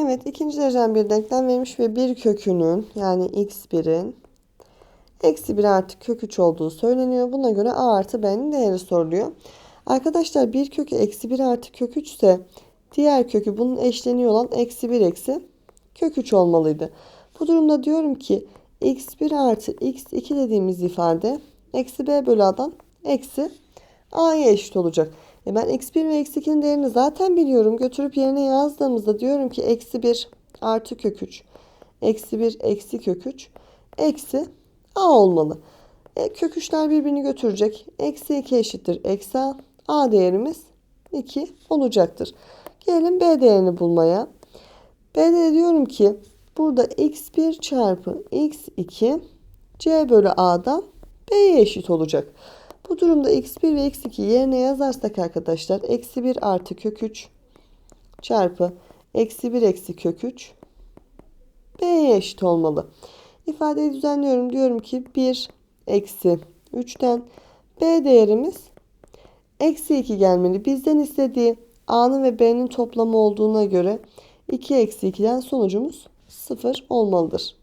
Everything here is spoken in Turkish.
Evet ikinci derecen bir denklem verilmiş ve bir kökünün yani x1'in eksi 1 artı kök 3 olduğu söyleniyor. Buna göre a artı b'nin değeri soruluyor. Arkadaşlar bir kökü eksi 1 artı kök 3 ise diğer kökü bunun eşleniği olan eksi 1 eksi kök 3 olmalıydı. Bu durumda diyorum ki x1 artı x2 dediğimiz ifade eksi b bölü a'dan eksi a'ya eşit olacak. E ben x1 ve x2'nin değerini zaten biliyorum. Götürüp yerine yazdığımızda diyorum ki eksi 1 artı kök 3 eksi 1 eksi kök 3 eksi a olmalı. E, kök 3'ler birbirini götürecek. Eksi 2 eşittir eksi a. a değerimiz 2 olacaktır. Gelelim b değerini bulmaya. B'de de diyorum ki burada x1 çarpı x2 c bölü a'dan b'ye eşit olacak. Bu durumda x1 ve x2 yerine yazarsak arkadaşlar eksi 1 artı kök 3 çarpı eksi 1 eksi kök 3 b'ye eşit olmalı. İfadeyi düzenliyorum. Diyorum ki 1 eksi 3'ten b değerimiz eksi 2 gelmeli. Bizden istediği a'nın ve b'nin toplamı olduğuna göre 2 eksi 2'den sonucumuz 0 olmalıdır.